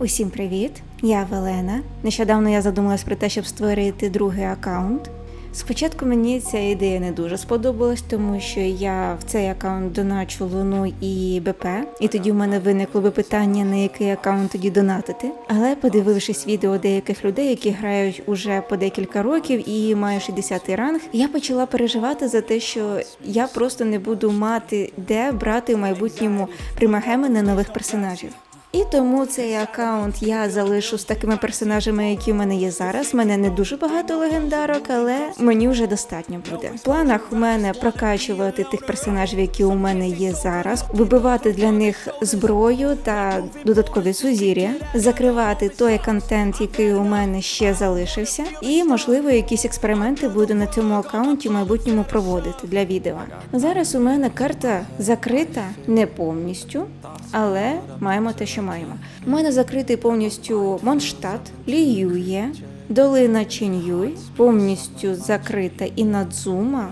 Усім привіт! Я Велена. Нещодавно я задумалась про те, щоб створити другий аккаунт. Спочатку мені ця ідея не дуже сподобалась, тому що я в цей аккаунт доначу Луну і БП, і тоді в мене виникло би питання, на який аккаунт тоді донатити. Але подивившись відео деяких людей, які грають уже по декілька років і мають 60 ранг, я почала переживати за те, що я просто не буду мати де брати в майбутньому примагеми на нових персонажів. І тому цей аккаунт я залишу з такими персонажами, які в мене є зараз. Мене не дуже багато легендарок, але мені вже достатньо буде. В планах у мене прокачувати тих персонажів, які у мене є зараз, вибивати для них зброю та додаткові сузір'я, закривати той контент, який у мене ще залишився, і можливо якісь експерименти буду на цьому аккаунті в майбутньому проводити для відео. Зараз у мене карта закрита не повністю, але маємо те, що маємо. У мене закритий повністю Монштадт, Ліює, долина Ченьюй, повністю закрита Інадзума,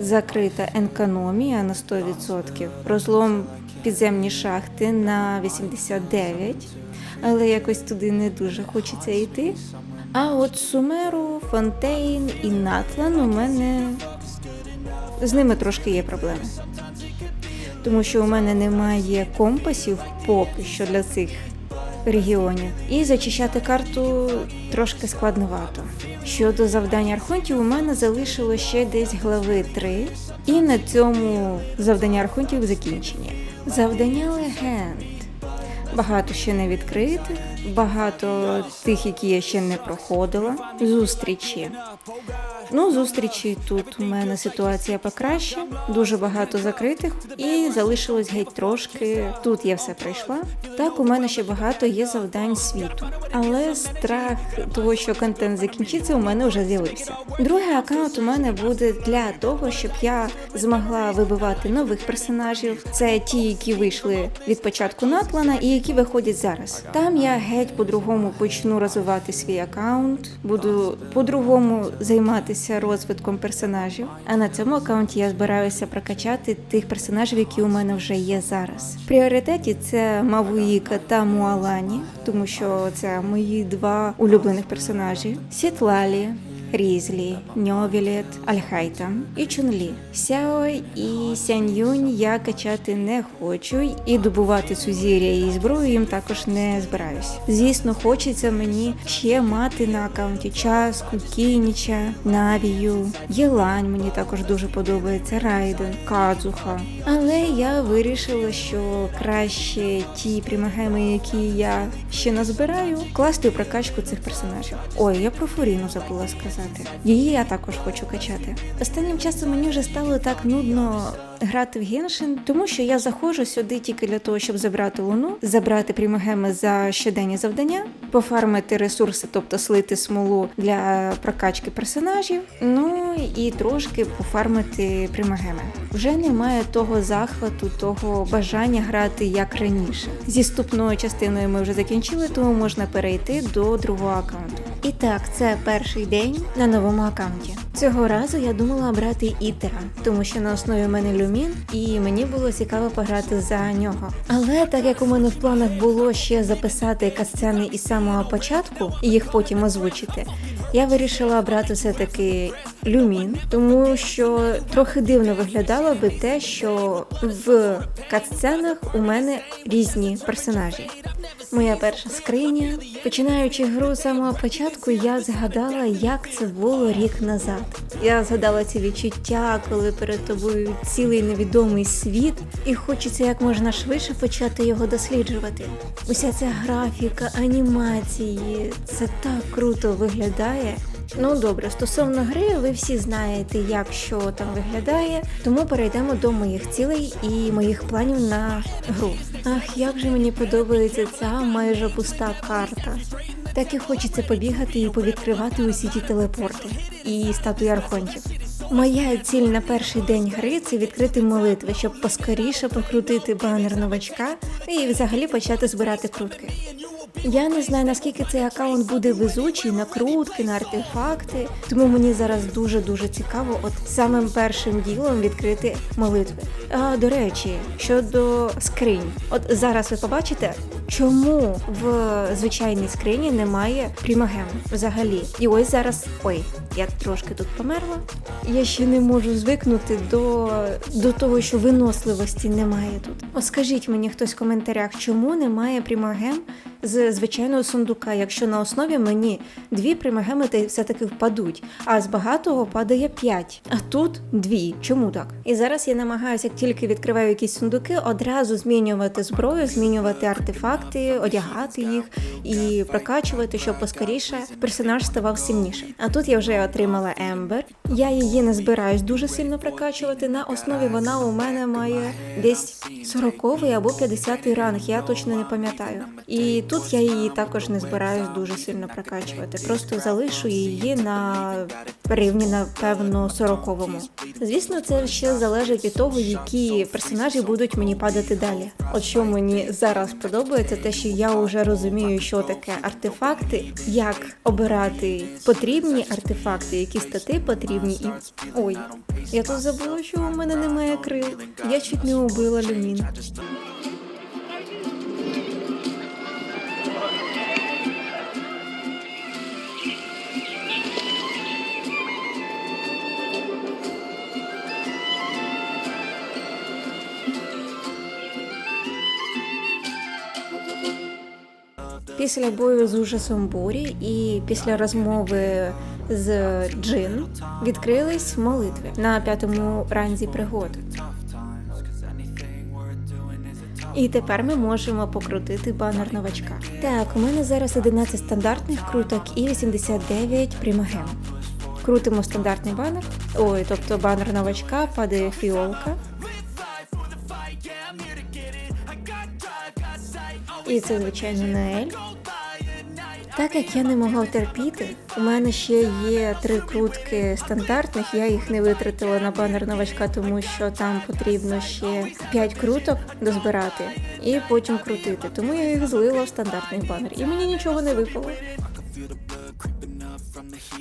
закрита Енкономія на 100%, розлом підземні шахти на 89%, але якось туди не дуже хочеться йти. А от Сумеру, Фонтейн і Натлан у мене з ними трошки є проблеми тому що у мене немає компасів поки що для цих регіонів. І зачищати карту трошки складновато. Щодо завдань архонтів, у мене залишило ще десь глави 3, і на цьому завдання архонтів закінчені. Завдання легенд. Багато ще не відкритих, багато тих, які я ще не проходила. Зустрічі. Ну, зустрічі тут у мене ситуація покраще, дуже багато закритих, і залишилось геть трошки. Тут я все пройшла. Так, у мене ще багато є завдань світу, але страх того, що контент закінчиться, у мене вже з'явився. Другий аккаунт у мене буде для того, щоб я змогла вибивати нових персонажів. Це ті, які вийшли від початку Натлана і які виходять зараз. Там я геть по-другому почну розвивати свій аккаунт, буду по-другому займатися розвитком персонажів. А на цьому аккаунті я збираюся прокачати тих персонажів, які у мене вже є зараз. В пріоритеті це Мавуїка та Муалані, тому що це мої два улюблених персонажі. Сітлалі. Різлі, Ньовілет, Альхайта і Чунлі. Сяо і Сяньюнь я качати не хочу і добувати сузір'я і зброю їм також не збираюсь. Звісно, хочеться мені ще мати на аккаунті часку, Кініча, Навію, Єлань мені також дуже подобається, Райден, Кадзуха. Але я вирішила, що краще ті примагеми, які я ще назбираю, класти у прокачку цих персонажів. Ой, я про Фуріну забула сказати. Її я також хочу качати. Останнім часом мені вже стало так нудно грати в Геншин, тому що я заходжу сюди тільки для того, щоб забрати луну, забрати примагеми за щоденні завдання, пофармити ресурси, тобто слити смолу для прокачки персонажів. Ну і трошки пофармити примагеми. Вже немає того захвату, того бажання грати як раніше. Зі вступною частиною ми вже закінчили, тому можна перейти до другого аккаунту. І так, це перший день на новому аккаунті. Цього разу я думала брати ітера, тому що на основі в мене люмін, і мені було цікаво пограти за нього. Але так як у мене в планах було ще записати касцени із самого початку і їх потім озвучити, я вирішила брати все-таки люмін, тому що трохи дивно виглядало би те, що в катсценах у мене різні персонажі. Моя перша скриня. Починаючи гру з самого початку, я згадала, як це було рік назад. Я згадала ці відчуття, коли перед тобою цілий невідомий світ, і хочеться як можна швидше почати його досліджувати. Уся ця графіка, анімації, це так круто виглядає. Ну добре, стосовно гри, ви всі знаєте, як що там виглядає, тому перейдемо до моїх цілей і моїх планів на гру. Ах, як же мені подобається ця майже пуста карта. Так і хочеться побігати і повідкривати усі ті телепорти і статуї архонтів. Моя ціль на перший день гри це відкрити молитви, щоб поскоріше покрутити банер новачка і взагалі почати збирати крутки. Я не знаю наскільки цей аккаунт буде везучий на крутки, на артефакти. Тому мені зараз дуже дуже цікаво, от самим першим ділом відкрити молитви. А до речі, щодо скринь, от зараз ви побачите, чому в звичайній скрині немає примагем взагалі. І ось зараз, ой, я трошки тут померла. Я ще не можу звикнути до, до того, що виносливості немає тут. От скажіть мені хтось в коментарях, чому немає примагем з звичайного сундука, якщо на основі мені дві примагеми все-таки впадуть, а з багатого падає п'ять, а тут дві. Чому так? І зараз я намагаюся, як тільки відкриваю якісь сундуки, одразу змінювати зброю, змінювати артефакти, одягати їх і прокачувати, щоб поскоріше персонаж ставав сильнішим. А тут я вже отримала Ембер. Я її не збираюсь дуже сильно прокачувати. На основі вона у мене має десь 40 або 50 ранг, я точно не пам'ятаю. І тут я її також не збираюсь дуже сильно прокачувати. Просто залишу її на рівні, напевно, 40-му. Звісно, це ще залежить від того, які персонажі будуть мені падати далі. От що мені зараз подобається, те, що я вже розумію, що таке артефакти, як обирати потрібні артефакти, які стати потрібні, і ой, я тут забула, що у мене немає крил. Я чуть не убила люмін. Після бою з ужасом бурі і після розмови з Джин відкрились молитви на п'ятому ранзі пригод. І тепер ми можемо покрутити банер новачка. Так, у мене зараз 11 стандартних круток і 89 примагем. Крутимо стандартний банер. Ой, тобто банер новачка, падає фіолка. І це, звичайно, Наель. Так як я не могла терпіти, у мене ще є три крутки стандартних. Я їх не витратила на банер новачка, тому що там потрібно ще 5 круток дозбирати і потім крутити. Тому я їх злила в стандартний банер, і мені нічого не випало.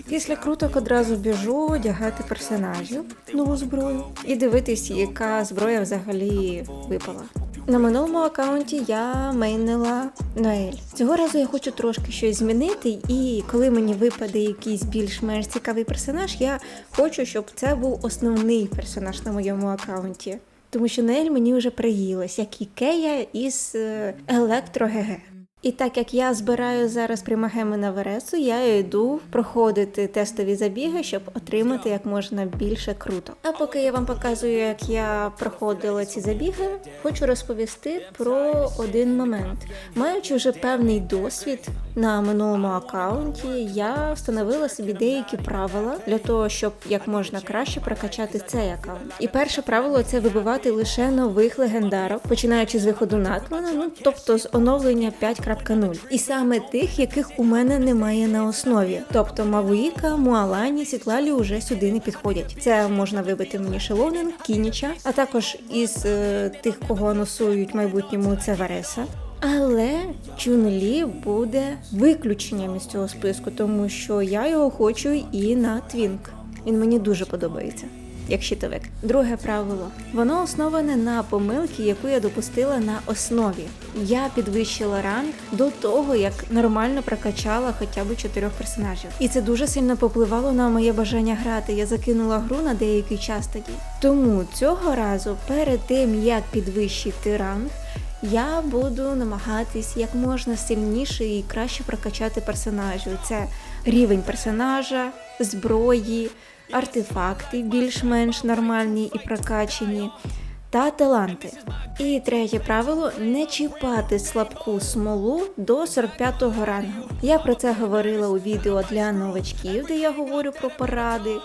Після круток одразу біжу одягати персонажів нову зброю і дивитись, яка зброя взагалі випала. На минулому аккаунті я мейнила Ноель. Цього разу я хочу трошки щось змінити, і коли мені випаде якийсь більш-менш цікавий персонаж, я хочу, щоб це був основний персонаж на моєму аккаунті. Тому що Ноель мені вже приїлась, як і Кея із е, Електро ГГ. І так як я збираю зараз примагеми на Вересу, я йду проходити тестові забіги, щоб отримати як можна більше круток. А поки я вам показую, як я проходила ці забіги, хочу розповісти про один момент. Маючи вже певний досвід на минулому аккаунті, я встановила собі деякі правила для того, щоб як можна краще прокачати цей аккаунт. І перше правило це вибивати лише нових легендарок, починаючи з виходу наклана, ну тобто з оновлення 5.0. І саме тих, яких у мене немає на основі. Тобто Мавуїка, Муалані, Сітлалі вже сюди не підходять. Це можна вибити мені Шелонен, Кініча, а також із е, тих, кого анонсують в майбутньому, це Вареса. Але Чунлі буде виключенням із цього списку, тому що я його хочу і на Твінк. Він мені дуже подобається. Як щитовик. Друге правило. Воно основане на помилки, яку я допустила на основі. Я підвищила ранг до того, як нормально прокачала хоча б чотирьох персонажів. І це дуже сильно попливало на моє бажання грати. Я закинула гру на деякий час тоді. Тому цього разу, перед тим як підвищити ранг, я буду намагатись як можна сильніше і краще прокачати персонажів. Це рівень персонажа, зброї, артефакти більш-менш нормальні і прокачені, та таланти. І третє правило не чіпати слабку смолу до 45-го рангу. Я про це говорила у відео для новачків, де я говорю про поради.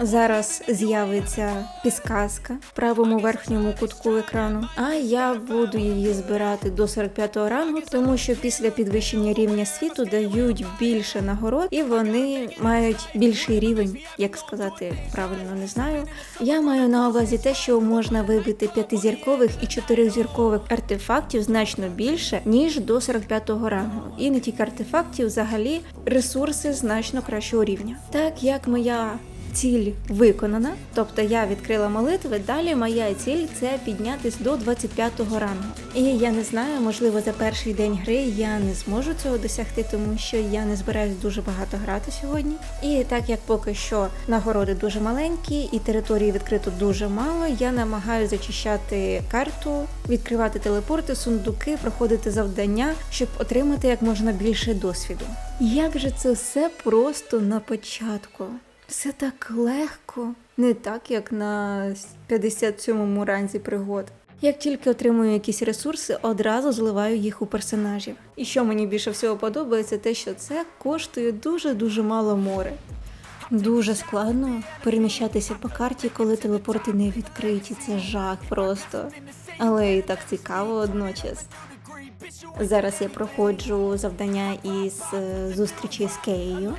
Зараз з'явиться підсказка в правому верхньому кутку екрану. А я буду її збирати до 45-го рангу, тому що після підвищення рівня світу дають більше нагород, і вони мають більший рівень, як сказати правильно не знаю. Я маю на увазі те, що можна вибити п'ятизіркових і чотиризіркових артефактів значно більше ніж до 45-го рангу. І не тільки артефактів, взагалі ресурси значно кращого рівня. Так як моя ціль виконана, тобто я відкрила молитви. Далі моя ціль це піднятись до 25-го рангу. І я не знаю, можливо, за перший день гри я не зможу цього досягти, тому що я не збираюсь дуже багато грати сьогодні. І так як поки що нагороди дуже маленькі і території відкрито дуже мало, я намагаюся зачищати карту, відкривати телепорти, сундуки, проходити завдання, щоб отримати як можна більше досвіду. Як же це все просто на початку? Все так легко, не так, як на 57-му ранзі пригод. Як тільки отримую якісь ресурси, одразу зливаю їх у персонажів. І що мені більше всього подобається, те, що це коштує дуже-дуже мало море. Дуже складно переміщатися по карті, коли телепорти не відкриті. Це жах просто. Але і так цікаво водночас. Зараз я проходжу завдання із е, зустрічі з Кеєю.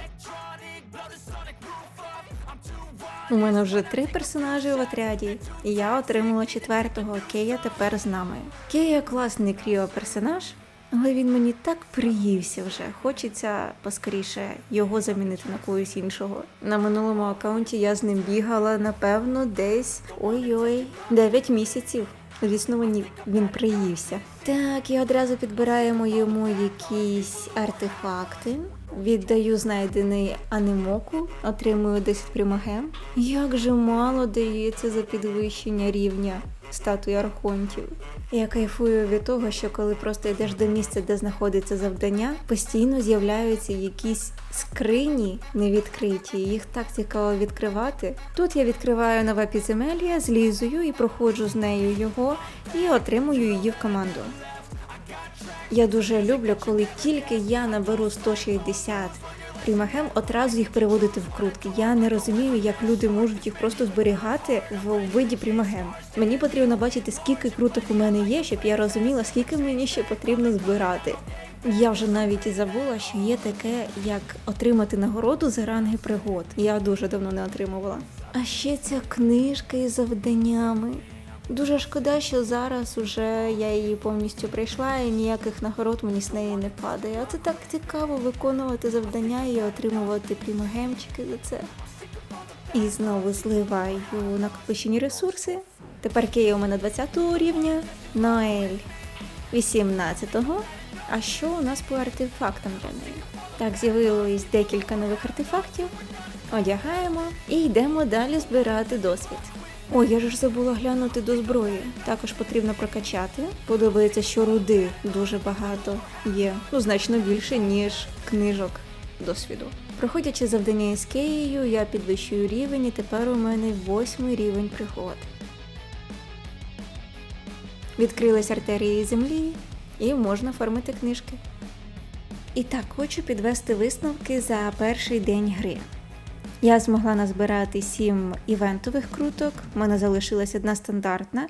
У мене вже три персонажі в отряді, і я отримала четвертого. Кея тепер з нами. Кея класний кріо персонаж, але він мені так приївся вже. Хочеться поскоріше його замінити на когось іншого. На минулому аккаунті я з ним бігала, напевно, десь ой-ой, 9 місяців. Звісно, мені він приївся. Так, і одразу підбираємо йому якісь артефакти. Віддаю знайдений анемоку, отримую 10 примагем. Як же мало дається за підвищення рівня статуї архонтів. Я кайфую від того, що коли просто йдеш до місця, де знаходиться завдання, постійно з'являються якісь скрині невідкриті. Їх так цікаво відкривати. Тут я відкриваю нове підземелля, злізую і проходжу з нею його і отримую її в команду. Я дуже люблю, коли тільки я наберу 160 примагем, одразу їх переводити в крутки. Я не розумію, як люди можуть їх просто зберігати в виді примагем. Мені потрібно бачити, скільки круток у мене є, щоб я розуміла, скільки мені ще потрібно збирати. Я вже навіть і забула, що є таке, як отримати нагороду за ранги пригод. Я дуже давно не отримувала. А ще ця книжка із завданнями. Дуже шкода, що зараз уже я її повністю прийшла і ніяких нагород мені з неї не падає. А це так цікаво виконувати завдання і отримувати примагемчики за це. І знову зливаю накопичені ресурси. Тепер Кея у мене 20 рівня, Ноель 18-го. А що у нас по артефактам для неї? Так, з'явилось декілька нових артефактів. Одягаємо і йдемо далі збирати досвід. Ой, я ж забула глянути до зброї. Також потрібно прокачати. Подобається, що руди дуже багато є. Ну, значно більше, ніж книжок досвіду. Проходячи завдання із Кеєю, я підвищую рівень, і тепер у мене восьмий рівень пригод. Відкрились артерії землі і можна формити книжки. І так, хочу підвести висновки за перший день гри. Я змогла назбирати 7 івентових круток, в мене залишилась одна стандартна,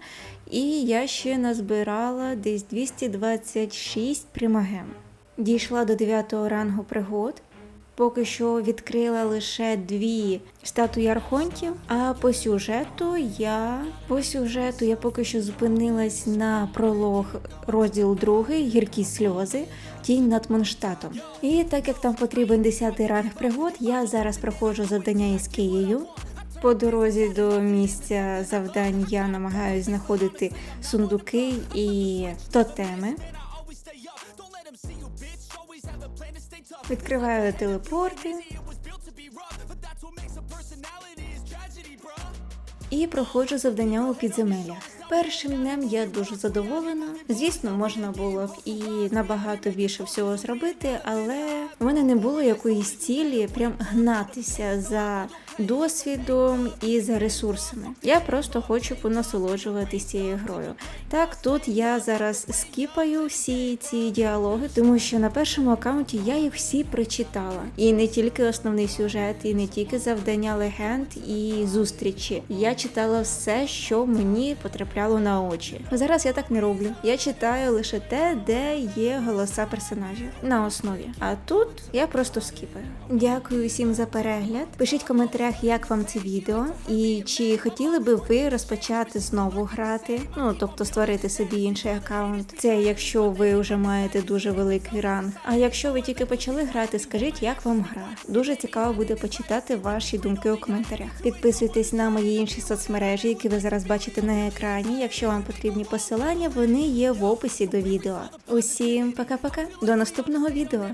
і я ще назбирала десь 226 примагем. Дійшла до 9 рангу пригод. Поки що відкрила лише дві статуї архонтів. А по сюжету я по сюжету я поки що зупинилась на пролог розділ другий гіркі сльози, тінь над Монштатом. І так як там потрібен 10 ранг пригод, я зараз проходжу завдання із Києю. По дорозі до місця завдань я намагаюся знаходити сундуки і тотеми. Відкриваю телепорти. І проходжу завдання у підземеллях. Першим днем я дуже задоволена. Звісно, можна було б і набагато більше всього зробити, але в мене не було якоїсь цілі прям гнатися за досвідом і за ресурсами. Я просто хочу понасолоджуватись цією грою. Так, тут я зараз скіпаю всі ці діалоги, тому що на першому аккаунті я їх всі прочитала. І не тільки основний сюжет, і не тільки завдання легенд і зустрічі. Я читала все, що мені потрапляло на очі. Зараз я так не роблю. Я читаю лише те, де є голоса персонажів на основі. А тут я просто скіпаю. Дякую всім за перегляд. Пишіть в коментарях, як вам це відео, і чи хотіли би ви розпочати знову грати, ну тобто створити собі інший аккаунт. Це якщо ви вже маєте дуже великий ранг. А якщо ви тільки почали грати, скажіть, як вам гра. Дуже цікаво буде почитати ваші думки у коментарях. Підписуйтесь на мої інші соцмережі, які ви зараз бачите на екрані. Якщо вам потрібні посилання, вони є в описі до відео. Усім пока-пока, до наступного відео.